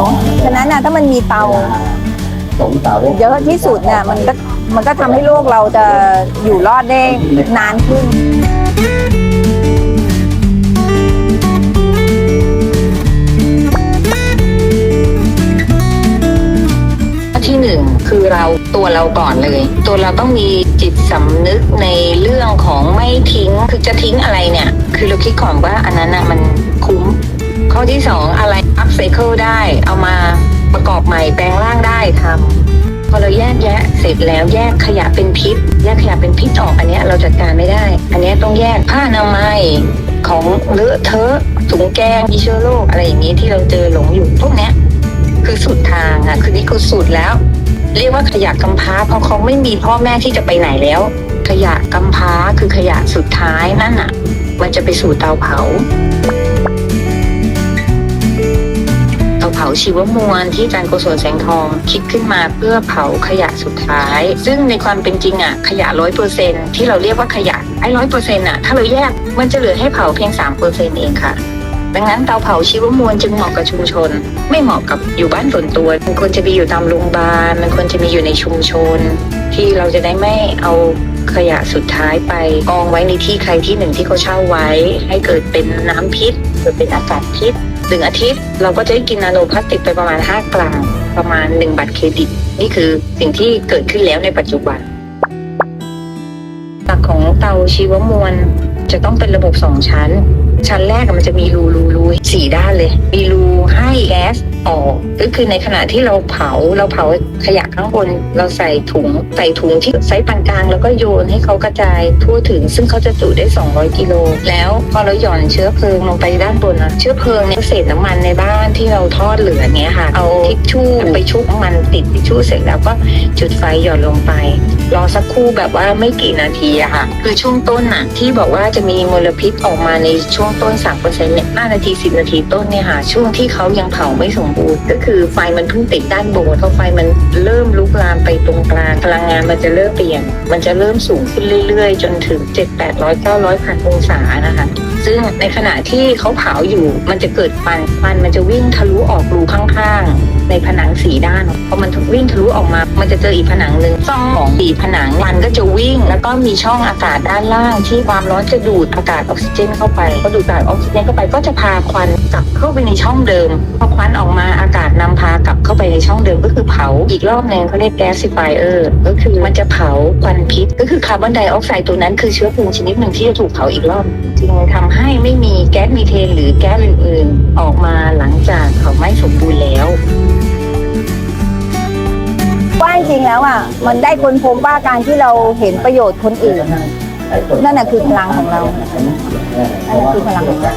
เนาะฉะนั้นน่ะถ้ามันมีเตาสองเสาเยอะที่สุดเนี่ยมันก็มันก็ทำให้โลกเราจะอยู่รอดได้นานขึ้นที่หนึ่งคือเราตัวเราก่อนเลย ตัวเราต้องมีจิตสำนึกในเรื่องของไม่ทิ้งคือจะทิ้งอะไรเนี่ย คือเราคิดก่อนว่าอันนั้นน่ะมันคุ้ม ข้อที่สองอะไร up cycle ได้ เอามาประกอบใหม่แปลงร่างได้ทำพอเราแยกแยะเสร็จแล้วแยกขยะเป็นพิษแยกขยะเป็นพิษออกอันนี้เราจัดการไม่ได้ อันนี้ต้องแยกผ้าอนามัยของเลอะเทอะถุงแกงมีเชื้อโรคอะไรอย่างนี้ที่เราเจอหลงอยู่พวกเนี้ยคือสุดทางอะคือนี่คือสุดแล้ว เรียกว่าขยะกำพร้าเพราะเขาไม่มีพ่อแม่ที่จะไปไหนแล้ว ขยะกำพร้าคือขยะสุดท้ายนั่นอะ มันจะไปสู่เตาเผา ชีวมวลที่อาจารย์โกศลแสงทอง คิดขึ้นมาเพื่อเผาขยะสุดท้าย ซึ่งในความเป็นจริงอะขยะร้อยเปอร์เซ็นที่เราเรียกว่าขยะไอ้ร้อยเปอร์เซ็นต์อะถ้าเราแยกมันจะเหลือให้เผาเพียงสามเปอร์เซ็นเองค่ะดังนั้นเตาเผาชีวมวลจึงเหมาะกับชุมชน ไม่เหมาะกับอยู่บ้านส่วนตัว มันควรจะมีอยู่ตามโรงพยาบาลมันควรจะมีอยู่ในชุมชน ที่เราจะได้ไม่เอาขยะสุดท้ายไปกองไว้ในที่ใครที่หนึ่งที่เขาเช่าไว้ ให้เกิดเป็นน้ำพิษเกิดเป็นอากาศพิษ หนึ่งอาทิตย์ เราก็จะได้กินนาโนพลาสติกไปประมาณ 5 กรัมประมาณ 1 บัตรเครดิต นี่คือสิ่งที่เกิดขึ้นแล้วในปัจจุบัน หลักของเตาชีวมวลจะต้องเป็นระบบสองชั้น ชั้นแรกมันจะมีรูรูรูสี่ด้านเลย ออกก็คือในขณะที่เราเผาเราเผาขยะข้างบนเราใส่ถุงใส่ถุงที่ไซส์ปานกลางแล้วก็โยนให้เขากระจายทั่วถึง ซึ่งเขาจะจุได้ 200 กิโล แล้วพอเราหย่อนเชื้อเพลิงลงไปด้านบนนะเชื้อเพลิงเนี่ยเศษน้ำมันในบ้านที่เราทอดเหลือเนี้ยค่ะ เอาทิชชู่ไปชุบน้ำมันติดทิชชู่เสร็จแล้วก็จุดไฟหย่อนลงไป รอสักครู่แบบว่าไม่กี่นาทีอะค่ะ คือช่วงต้นน่ะที่บอกว่าจะมีมลพิษออกมาในช่วงต้น3%เนี่ย5นาที 10 นาทีต้นเนี่ยค่ะช่วงที่เขายังเผาไม่สมบูรณ์ก็คือไฟมันเพิ่งติดด้านบนพอไฟมันเริ่มลุกลามไปตรงกลางพลังงานมันจะเริ่มเปลี่ยน มันจะเริ่มสูงขึ้นเรื่อยๆ จนถึง 7 800 900พันองศานะคะ ซึ่งในขณะที่เขาเผาอยู่มันจะเกิดควันควันมันจะวิ่งทะลุออกรูข้างๆ ในผนังสีด้านพอมันวิ่งทะลุออกมา มันจะเจออีกผนังหนึ่งช่องของสีผนังมันก็จะวิ่ง แล้วก็มีช่องอากาศด้านล่าง ที่ความร้อนจะดูดอากาศออกซิเจนเข้าไปพอดูดอากาศออกซิเจนเข้าไปก็จะพาควันกลับเข้าไปในช่องเดิมพอควันออกมาอากาศนำพากลับเข้าไปในช่องเดิมก็คือเผาอีกรอบหนึ่งเขาเรียกแก๊สซิฟายเออร์ก็คือมันจะเผาควันพิษ ก็คือคาร์บอนไดออกไซด์ตัวนั้นคือเชื้อเพลิงชนิดหนึ่งที่จะถูกเผาอีกรอบจึงทำให้ไม่มีแก๊สมีเทนหรือแก๊สอื่นๆ ออกมาหลังจากเขาไม้สมบูรณ์แล้วว่าจริงแล้วอะ มันได้คนพบว่าการที่เราเห็นประโยชน์คนอื่น นั่นแหะคือพลังของเรานั่นน่ะคือพลังของเรา